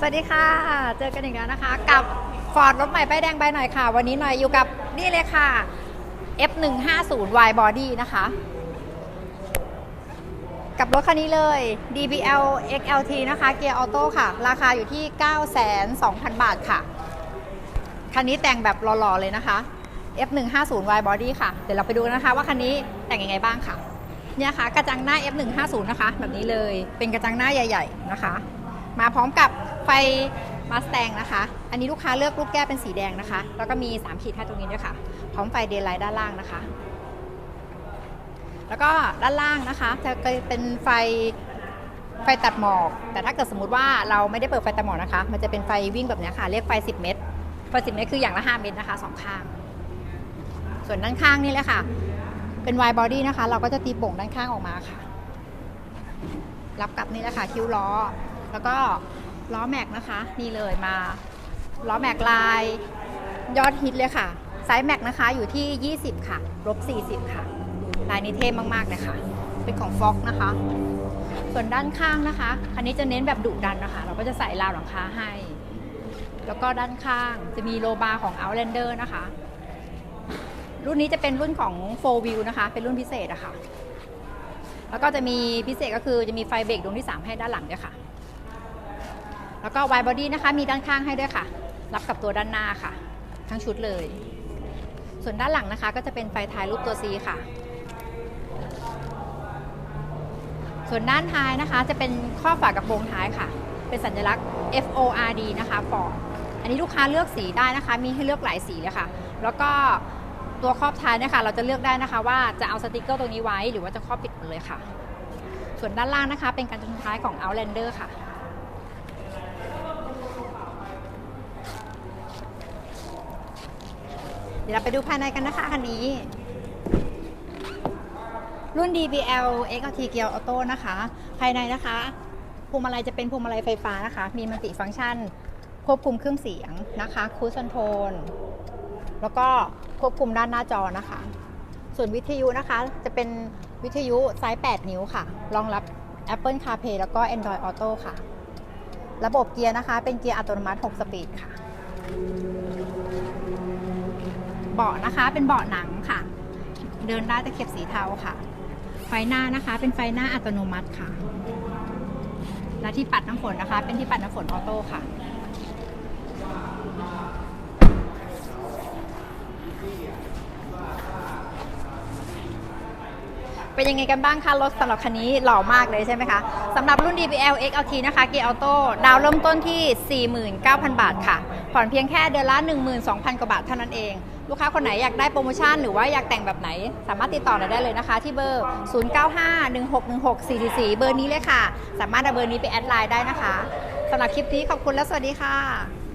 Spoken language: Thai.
สวัสดีค่ะ เจอกันอีกแล้วนะคะ กับฟอร์ดรถใหม่ป้ายแดงใบหน่อยค่ะ วันนี้หน่อยอยู่กับนี่เลยค่ะ F150 Y Body นะคะ กับรถคันนี้เลย DBL XLT นะคะ เกียร์ออโต้ค่ะ ราคาอยู่ที่9,200,000 บาทค่ะ คันนี้แต่งแบบหล่อๆเลยนะคะ F150 Y Body ค่ะ เดี๋ยวเราไปดูนะคะ ว่าคันนี้แต่งยังไงบ้างค่ะ เนี่ยค่ะ กระจังหน้า F150 นะคะ แบบนี้เลย เป็นกระจังหน้าใหญ่ ๆ นะคะ มาพร้อมกับไฟมาส t ตงนะคะ อันนี้ลูกค้าเลือกลูกแก้วเป็นสีแดงนะคะ แล้วก็มี 3 ขีดให้ตรงนี้ด้วยค่ะ พร้อมไฟเดย์ไลท์ด้านล่างนะคะ แล้วก็ด้านล่างนะคะ จะเป็นไฟไฟตัดหมอก แต่ถ้าเกิดสมมติว่าเราไม่ได้เปิดไฟตัดหมอกนะคะ มันจะเป็นไฟวิ่งแบบนี้ค่ะ เรียกไฟ 10 เมตร ไฟ 10 เมตรคืออย่างละ 5 เมตรนะคะสองข้าง ส่วนด้านข้างนี่แหละค่ะ เป็น Y body นะคะ เราก็จะตีโป่งด้านข้างออกมาค่ะ รับกับนี่แหละค่ะ คิ้วล้อ แล้วก็ล้อแม็กนะคะนี่เลยมาล้อแม็กลายยอดฮิตเลยค่ะไซส์แม็กนะคะอยู่ที่ 20 ค่ะลบ40 ค่ะ ลายนี้เท่มากๆเลยค่ะ เป็นของฟ็อกนะคะ ส่วนด้านข้างนะคะคันนี้จะเน้นแบบดุดันนะคะ เราก็จะใส่ราวหลังคาให้ แล้วก็ด้านข้างจะมีโลบาร์ของ Outlander นะคะ รุ่นนี้จะเป็นรุ่นของ 4 Wheel นะคะ เป็นรุ่นพิเศษอะค่ะ แล้วก็จะมีพิเศษก็คือจะมีไฟเบรกดวงที่ 3 ให้ด้านหลังด้วยค่ะ แล้วก็ wide body นะคะ มีด้านข้างให้ด้วยค่ะ รับกับตัวด้านหน้าค่ะ ทั้งชุดเลย ส่วนด้านหลังนะคะ ก็จะเป็นไฟท้ายรูปตัว C ค่ะ ส่วนด้านท้ายนะคะ จะเป็นข้อฝากระโปรงท้ายค่ะ เป็นสัญลักษณ์ F O R D นะคะฟอร์อันนี้ลูกค้าเลือกสีได้นะคะ มีให้เลือกหลายสีเลยค่ะ แล้วก็ตัวครอบท้ายนะคะเราจะเลือกได้นะคะว่าจะเอาสติกเกอร์ตรงนี้ไว้ หรือว่าจะครอบปิดหมดเลยค่ะ ส่วนด้านล่างนะคะ เป็นการชนท้ายของ Outlander ค่ะ ดี๋ยวเราไปดูภายในกันนะคะคันนี้ รุ่น DBL XLT Gear Auto นะคะ ภายในนะคะพวงมาลัยจะเป็นพวงมาลัยไฟฟ้านะคะ มีมัลติฟังก์ชัน ควบคุมเครื่องเสียงนะคะคูส c นโทนแล้วก็ควบคุมด้านหน้าจอนะคะ ส่วนวิทยุนะคะจะเป็นวิทยุไซส์ 8 นิ้วค่ะ รองรับ Apple CarPlay แล้วก็ Android Auto ค่ะ ระบบเกียร์นะคะ เป็นเกียร์อัตโนมัติ 6 สปีดค่ะ เบาะนะคะ เป็นเบาะหนังค่ะ เดินได้ตะเข็บสีเทาค่ะ ไฟหน้านะคะ เป็นไฟหน้าอัตโนมัติค่ะ และที่ปัดน้ำฝนนะคะ เป็นที่ปัดน้ำฝนออโต้ค่ะ เป็นยังไงกันบ้างคะรถสำหรับคันนี้หล่อมากเลยใช่ไหมคะสำหรับรุ่น DBL XLT นะคะเกียร์ออโต้ดาวเริ่มต้นที่ 49,000 บาทค่ะ ผ่อนเพียงแค่เดือนละ 12,000 กว่าบาทเท่านั้นเอง ลูกค้าคนไหนอยากได้โปรโมชั่นหรือว่าอยากแต่งแบบไหน สามารถติดต่อเราได้เลยนะคะ ที่เบอร์ 0951616444 เบอร์นี้เลยค่ะ สามารถเอาเบอร์นี้ไปแอดไลน์ได้นะคะสำหรับคลิปนี้ขอบคุณและสวัสดีค่ะ